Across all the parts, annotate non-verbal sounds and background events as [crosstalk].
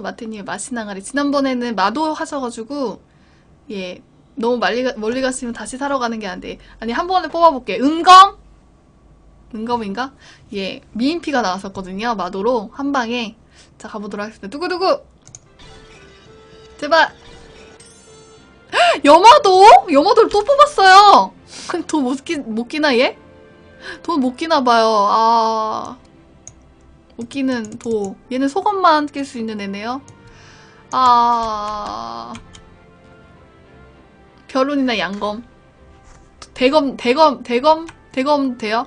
힐미도 마태님 맛있는 항아리. 지난번에는 마도 하셔가지고, 예. 너무 멀리, 가- 멀리 가시면 다시 사러 가는 게 안 돼. 아니, 한 번에 뽑아볼게. 은검? 은검인가? 예. 미인피가 나왔었거든요. 마도로. 한 방에. 자, 가보도록 하겠습니다. 두구두구! 제발! 여마도? 여마도를 또 뽑았어요! 돈 못 끼, 못 끼나, 얘? 돈 못 끼나 봐요. 아. 못 끼는 도. 얘는 속옷만 낄 수 있는 애네요. 아. 결혼이나 양검. 대검, 대검, 대검, 대검 돼요?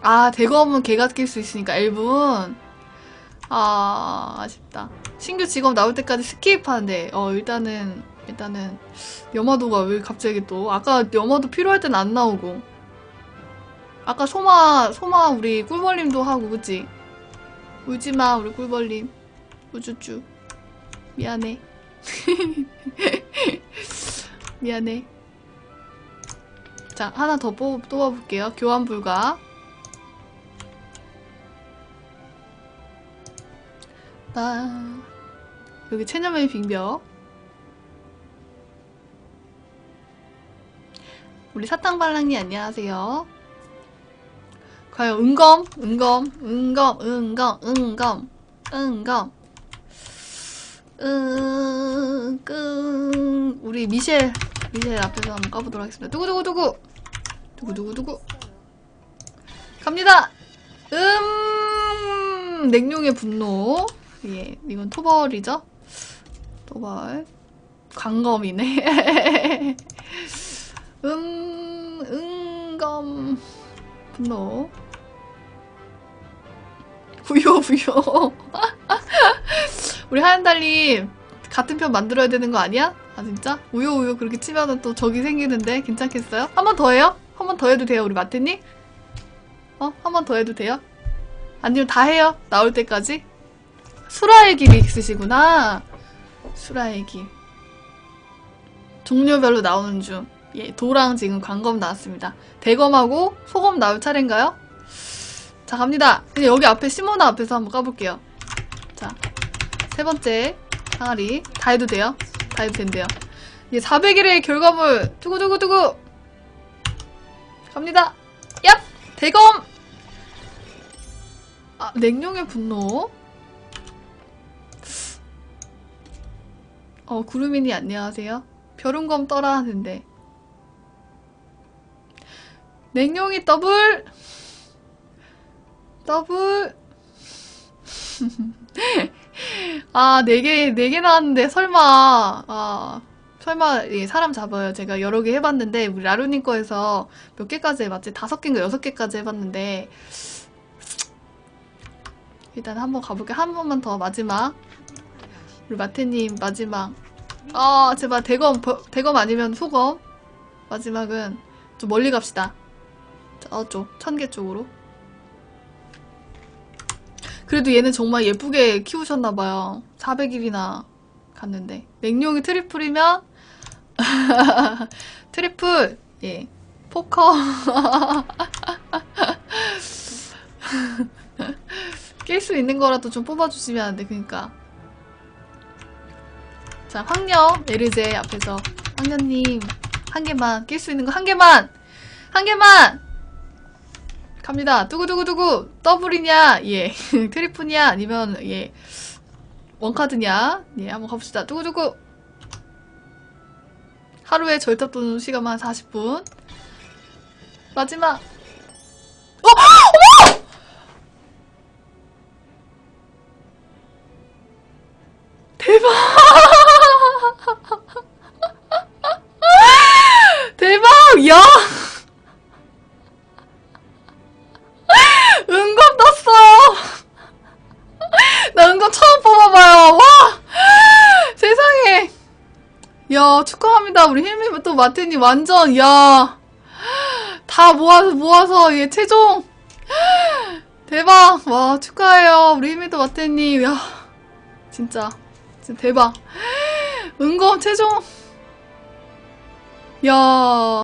아, 대검은 걔가 낄 수 있으니까, 엘분. 아, 아쉽다. 신규 직업 나올 때까지 스킵하는데, 어, 일단은, 일단은, 여마도가 왜 갑자기 또, 아까 여마도 필요할 땐 안 나오고. 아까 소마, 소마 우리 꿀벌님도 하고, 그치? 울지마, 우리 꿀벌님. 우쭈쭈. 미안해. [laughs] 미안해. 자, 하나 더 뽑, 뽑아볼게요. 교환 불가. 나, 여기 체념의 빙벽. 우리 사탕발랑이 안녕하세요. 과연 은검, 은검, 은검, 은검, 은검, 은검. 응, 끙. 우리 미셸, 미셸 앞에서 한번 까보도록 하겠습니다. 두구두구두구! 두구두구두구. 갑니다! 음, 냉룡의 분노. 예, 이건 토벌이죠? 토벌. 광검이네. [laughs] 음, 은검. 분노. 부요, 부요. 우리 하얀달님, 같은 편 만들어야 되는 거 아니야? 아, 진짜? 우요, 우요 그렇게 치면은 또 적이 생기는데 괜찮겠어요? 한 번 더 해요? 한 번 더 해도 돼요, 우리 마태님? 어? 한 번 더 해도 돼요? 아니면 다 해요? 나올 때까지? 수라의 길이 있으시구나. 수라의 길. 종류별로 나오는 중. 예, 도랑 지금 광검 나왔습니다. 대검하고 소검 나올 차례인가요? 자, 갑니다. 근데 여기 앞에 시모나 앞에서 한번 까볼게요. 자, 세 번째 항아리. 다 해도 돼요? 다 해도 된대요. 예, 400일의 결과물. 두구두구두구. 갑니다. 얍! 대검! 아, 냉룡의 분노. 어, 구루미니 안녕하세요. 별은검 떠라 하는데. 냉룡이 더블! 더블! [laughs] 아, 네 개, 네 개 나왔는데, 설마, 아, 설마, 예, 사람 잡아요. 제가 여러 개 해봤는데, 우리 라루님 거에서 몇 개까지 해봤지? 다섯 개인가 여섯 개까지 해봤는데, 일단 한번 가볼게요. 한 번만 더, 마지막. 우리 마태님, 마지막. 아, 제발, 대검, 버- 대검 아니면 소검. 마지막은 좀 멀리 갑시다. 저쪽, 천개 쪽으로. 그래도 얘는 정말 예쁘게 키우셨나봐요. 400일이나 갔는데. 냉룡이 트리플이면, [laughs] 트리플, 예. 포커. [laughs] 낄 수 있는 거라도 좀 뽑아주시면 안 돼, 그니까. 자, 황녀, 에르제 앞에서. 황녀님, 한 개만. 낄 수 있는 거 한 개만! 한 개만! 갑니다. 두구두구두구 더블이냐? 예. [laughs] 트리플이냐? 아니면 예. 원카드냐? 예, 한번 가봅시다. 두구두구. 하루에 절대 도는 시간만 40분. 마지막. 어! 대박! 대박! 야 축하합니다. 우리 힐미 또 마트님 완전 야. 다 모아서 모아서 얘 최종 대박. 와 축하해요. 우리 힐미도 마트님 야 진짜 진짜 대박. 은검 최종 야.